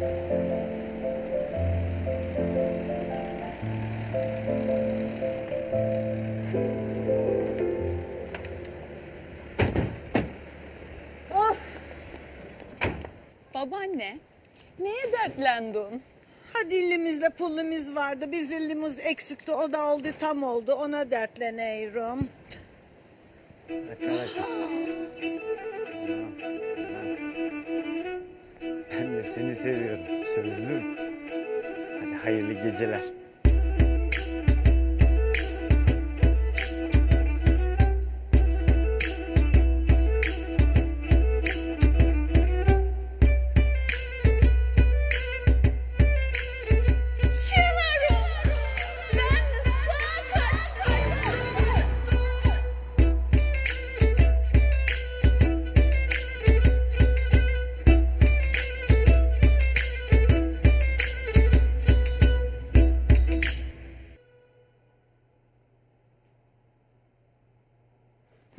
Babaanne, neye dertlendin? Ha dilimizde pulumuz vardı. Bir zillimiz eksikti. O da oldu tam oldu. Ona dertleniyorum. Ben seni seviyorum sözlüm. Hadi hayırlı geceler.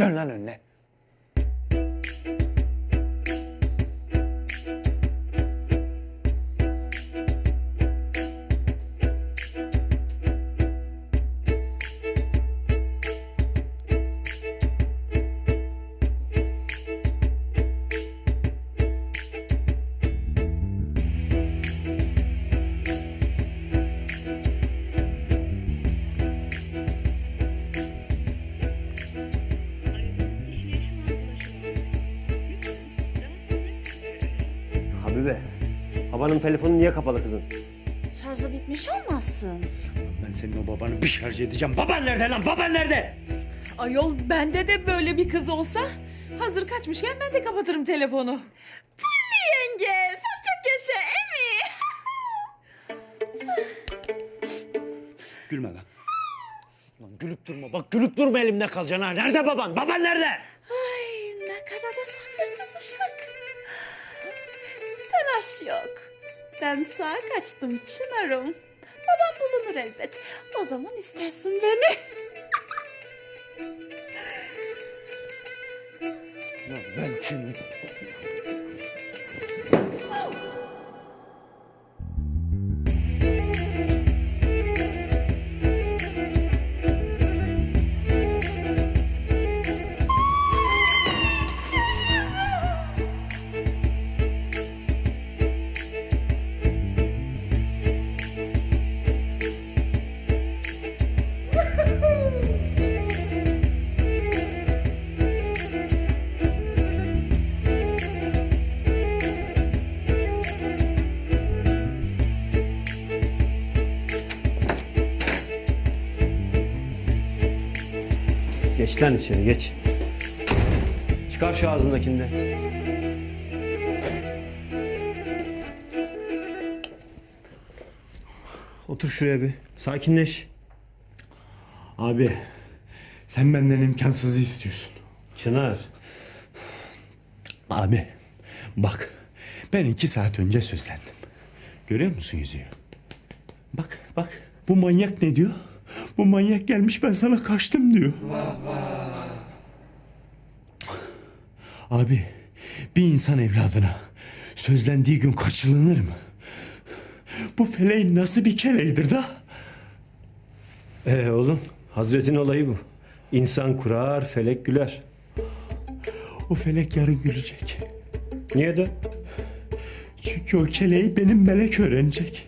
断なのね。Habibe, babanın telefonu niye kapalı kızım? Şarjı bitmiş olmasın? Ben senin o babanı bir şarj edeceğim. Baban nerede lan? Baban nerede? Ayol bende de böyle bir kız olsa hazır kaçmışken ben de kapatırım telefonu. Yenge sen çok yaşa Emi. Gülme lan. Lan gülüp durma, bak gülüp durma elimde kalacaksın ha. Nerede baban? Baban nerede? Yok. Ben sağa kaçtım Çınar'ım. Babam bulunur elbet. O zaman istersin beni. Ben şimdi... Geç lan içeri, geç. Çıkar şu ağzındakini de. Otur şuraya bir. Sakinleş. Abi sen benden imkansızı istiyorsun. Çınar. Abi bak ben iki saat önce sözlendim. Görüyor musun yüzüğü? Bak bak bu manyak ne diyor? Bu manyak gelmiş ben sana kaçtım diyor. Abi bir insan evladına sözlendiği gün kaçırılır mı? Bu feleğin nasıl bir keleydir da? Ee oğlum, Hazretin olayı bu. İnsan kurar, felek güler. O felek yarın gülecek. Niye de? Çünkü o keleği benim melek öğrenecek.